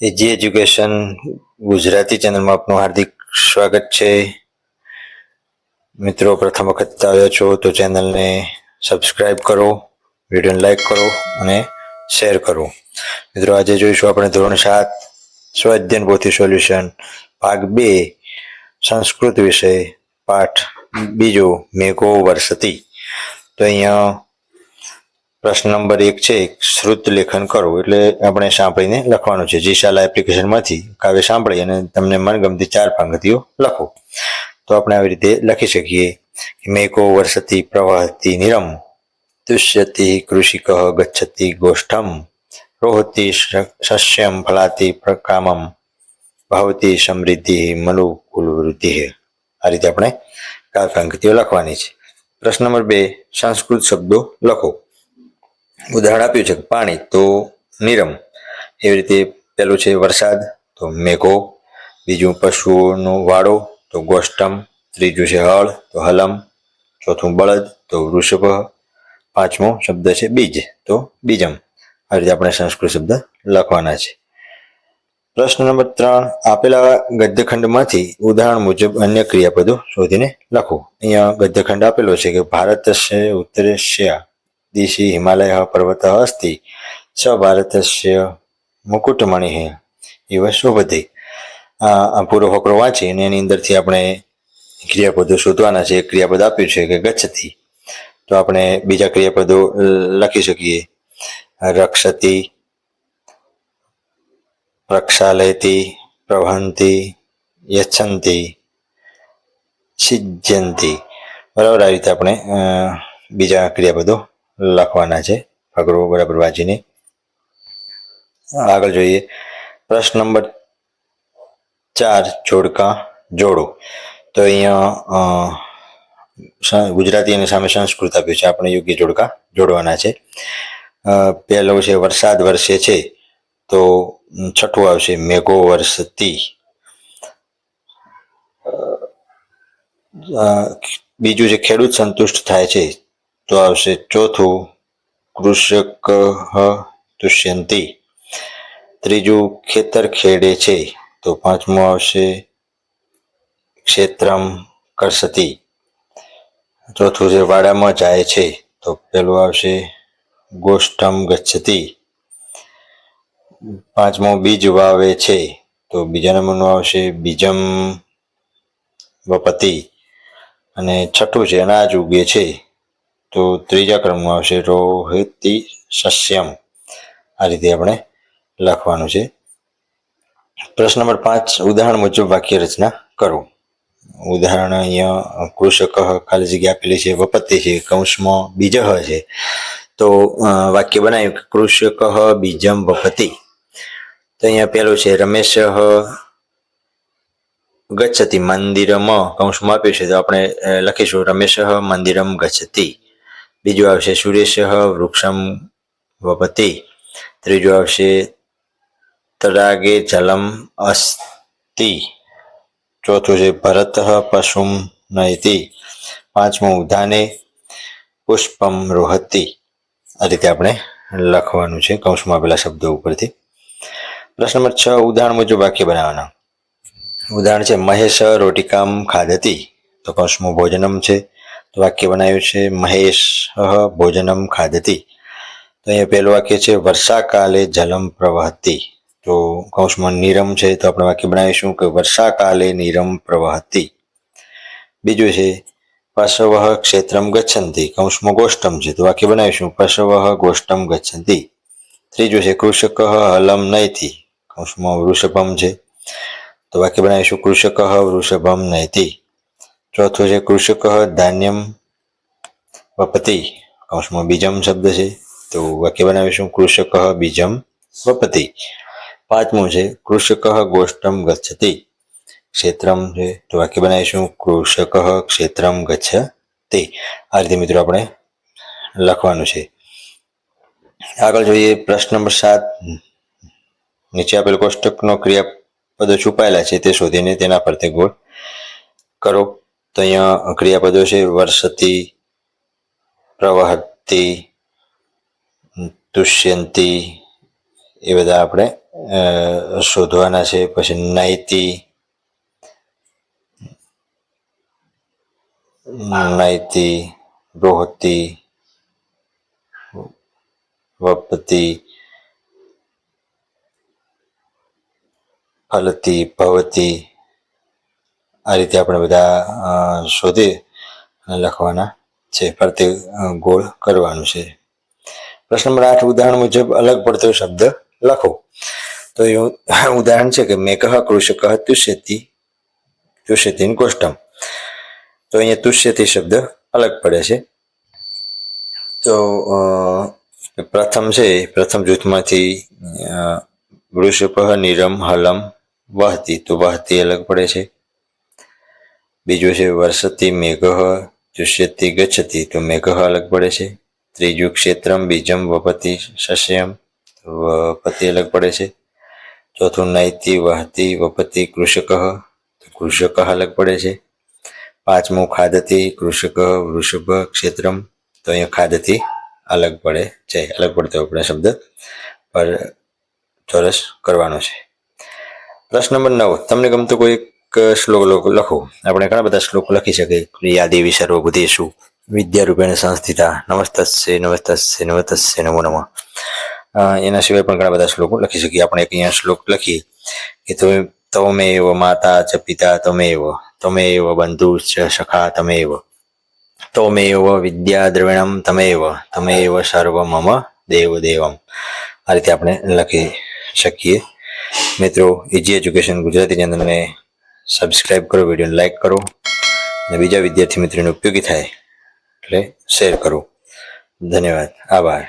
એજી education Gujarati ચેનલમાં આપનું હાર્દિક સ્વાગત છે. મિત્રો, પ્રથમ વખત આવ્યો છો તો ચેનલને સબસ્ક્રાઈબ કરો, વિડીયોને લાઈક કરો અને શેર કરો. મિત્રો, આજે જોઈશું આપણે ધોરણ સાત સ્વાધ્યન પોથી સોલ્યુશન, ભાગ બે, સંસ્કૃત વિષય, પાઠ બીજો, મેઘો વર્ષતી તો અહીંયા પ્રશ્ન નંબર એક છે શ્રુત લેખન કરો. એટલે આપણે સાંભળીને લખવાનું છે. જીશાલા એપ્લિકેશનમાંથી કાવ્ય સાંભળી અને તમને મનગમતી ચાર પંક્તિઓ લખો. તો આપણે આવી રીતે લખી શકીએ મેકો વર્ષતી પ્રવાહતી નિરમ, તુષ્યતિ કૃષિક ગચ્છતિ ગોષ્ઠમ, રોહતિ સસ્યમ ફલાતી પ્રકામમ, ભાવતી સમૃદ્ધિ મનુ કુલ વૃદ્ધિ. આ રીતે આપણે કાવ્ય પંક્તિઓ લખવાની છે. પ્રશ્ન નંબર બે, સંસ્કૃત શબ્દો લખો. ઉદાહરણ આપ્યું છે પાણી તો નિરમ. એવી રીતે પહેલું છે વરસાદ, તો મેઘો. બીજું પશુઓનો વાડો, તો ગોષ્ટમ ત્રીજું છે હળ, તો હલમ. ચોથું બળદ, તો વૃષભ. પાંચમો શબ્દ છે બીજ, તો બીજમ. આ રીતે આપણે સંસ્કૃત શબ્દ લખવાના છે. પ્રશ્ન નંબર ત્રણ, આપેલા ગદ્યખંડમાંથી ઉદાહરણ મુજબ અન્ય ક્રિયાપદો શોધીને લખો. અહીંયા ગદ્યખંડ આપેલો છે કે ભારત છે ઉત્તરે ઉત્તરેશ્યા દિશી હિમાલય પર્વત અસ્તિ સ ભારતસ્ય મુકુટમણિ એવ શોભતે આ પૂરો ફકરો વાંચી અને એની અંદરથી આપણે ક્રિયાપદો શોધવાના છે. ક્રિયાપદ આપ્યું છે કે ગચ્છતી. તો આપણે બીજા ક્રિયાપદો લખી શકીએ. રક્ષતી, પ્રક્ષાલયતી, પ્રવહંતી, યચ્છંતી, સિજ્જંતી. બરાબર આ રીતે આપણે બીજા ક્રિયાપદો લખવાના છે. ફકરો બરાબર વાંચીને આગળ જોઈએ. પ્રશ્ન નંબર ચાર જોડકા જોડો. તો અહીંયા ગુજરાતી અને સામે સંસ્કૃત આપ્યું છે. આપણે યોગ્ય જોડકા જોડવાના છે. પહેલો છે વરસાદ વરસે છે. તો છઠ્ઠું આવશે મેઘો વર્ષતી અ, બીજું છે ખેડૂત સંતુષ્ટ થાય છે. તો આવશે ચોથું કૃષક તુષ્યંતી ત્રીજું ખેતર ખેડે છે, તો પાંચમું આવશે ક્ષેત્રમ કરસતી. ચોથું જે વાડામાં જાય છે, તો પેલું આવશે ગોષ્ઠમ ગચ્છતી. પાંચમું બીજ વાવે છે, તો બીજા નંબરનું આવશે બીજમ વપતિ. અને છઠ્ઠું છે અનાજ ઉગે છે તો ત્રીજા ક્રમમાં આવશે રોહિતી સસ્યમ. આ રીતે આપણે લખવાનું છે. પ્રશ્ન નંબર પાંચ, ઉદાહરણ મુજબ વાક્ય રચના કરો. ઉદાહરણ અહીંયા, કૃષક ખાલી જગ્યા આપેલી છે વપત્તિ છે, કૌંસમાં બીજ છે. તો વાક્ય બનાવ્યું કે કૃષક બીજમ વપતિ તો અહીંયા પેલું છે, રમેશ ગચ્છતી, મંદિરમાં, કૌંસમાં આપ્યું છે. તો આપણે લખીશું, રમેશ મંદિરમ ગચ્છતિ. બીજું આવશે સુરેશ વૃક્ષમ વપતિ. ત્રીજું આવશે તડાગે જલમ અસ્તિ. ચોથું છે ભરત પશુમ નયતિ. પાંચમું ઉધાને પુષ્પમ રોહતી. આ રીતે આપણે લખવાનું છે કૌંસમાં આપેલા શબ્દો ઉપરથી. પ્રશ્ન નંબર છ, ઉદાહરણ મુજબ વાક્ય બનાવવાના. ઉદાહરણ છે, મહેશ રોટિકામ ખાદતી તો કૌંસમાં ભોજનમ છે. વાક્ય બનાવ્યું છે, મહેશ ભોજનમ ખાદતી તો અહીંયા પહેલું વાક્ય છે વર્ષાકાલે જલમ પ્રવહતી. તો કૌંસમાં નીરમ છે, તો આપણે વાક્ય બનાવીશું કે વર્ષાકાલે નીરમ પ્રવહતી. બીજું છે, પશવ ક્ષેત્રમ ગચ્છંતી. કૌંસમાં ગોષ્ટમ છે, તો વાક્ય બનાવીશું, પશવ ગોષ્ઠમ ગચ્છંતી. ત્રીજું છે, કૃષક હલમ નૈતી. કૌંસમાં વૃષભમ છે, તો વાક્ય બનાવીશું, કૃષક વૃષભમ નયતી ચોથું છે કૃષક ધાન્યમ વપતિ કૌંસમાં બીજમ શબ્દ છે. તો વાક્ય બનાવીશું. કૃષક બીજમ વપતિ પાંચમું છે, કૃષક ગોષ્ઠમ ગચ્છતિ. ક્ષેત્રમ છે, તો વાક્ય બનાવીશું. કૃષક ક્ષેત્રમ ગચ્છતિ. આ રીતે મિત્રો આપણે લખવાનું છે. આગળ જોઈએ પ્રશ્ન નંબર સાત. નીચે આપેલ કોષ્ટકનો ક્રિયાપદો છુપાયેલા છે, તે શોધીને તેના પર તે ગોળ કરો. તો અહીંયા ક્રિયાપદો છે વર્ષતી પ્રવહતી તુષ્યંતી, એ બધા આપણે શોધવાના છે, પછી નૈતી નૈતી રોહતી વપતી, ફલતી, ભવતી આ રીતે આપણે બધા શોધી લખવાના છે. ફરતે ગોળ કરવાનું છે. પ્રશ્ન નંબર આઠ, ઉદાહરણ મુજબ અલગ પડતો શબ્દ લખો. તો એ ઉદાહરણ છે કે મેં કહ કૃષક તુષ્યતી તુષ્યતી કોષ્ટમ. તો અહીંયા તુષ્યતી શબ્દ અલગ પડે છે. તો પ્રથમ છે પ્રથમ જૂથમાંથી વૃષભ નિરમ, હલમ, વહતી. તો વહતી અલગ પડે છે. બીજું છે વર્ષતી મેઘ તુષ્યતી ગચ્છતી. તો મેઘ અલગ પડે છે. ત્રીજું ક્ષેત્રમ બીજમ વપતિ શસ્યમ વપતિ અલગ પડે છે. ચોથું નૈતિ વહતી વપતિ કૃષક. કૃષક અલગ પડે છે. પાંચમું ખાદતી કૃષક વૃષભ ક્ષેત્રમ. તો અહીંયા ખાદતી અલગ પડે છે. અલગ પડતો આપણે શબ્દ. પર ચોરસ કરવાનો છે. પ્રશ્ન નંબર નવ. તમને ગમતો કોઈ શ્લોક લખો. આપણે ઘણા બધા શ્લોક લખી શકીએ. યાદેવી સર્વબુદ્ધેશુ વિદ્યારૂપેણ સંસ્થિતા. નમસ્તસ્ય નમસ્તસ્ય નમસ્તસ્ય, નમો નમઃ. એના સિવાય પણ ઘણા બધા શ્લોકો લખી શકીએ. આપણે એક અહીંયા શ્લોક લખીએ કે તમે તમેવ માતા ચ પિતા તમેવ. તમેવ બંધુ ચ સખા તમેવ. તમેવ વિદ્યા દ્રવિણમ તમેવ એવ સર્વ મમ દેવ દેવમ આ રીતે આપણે લખી શકીએ. મિત્રો ઇજી એજ્યુકેશન ગુજરાતી ચેનલને સબસ્ક્રાઇબ કરો, વિડીયોને લાઇક કરો અને બીજા વિદ્યાર્થી મિત્રોને ઉપયોગી થાય એટલે શેર કરો. ધન્યવાદ. આભાર.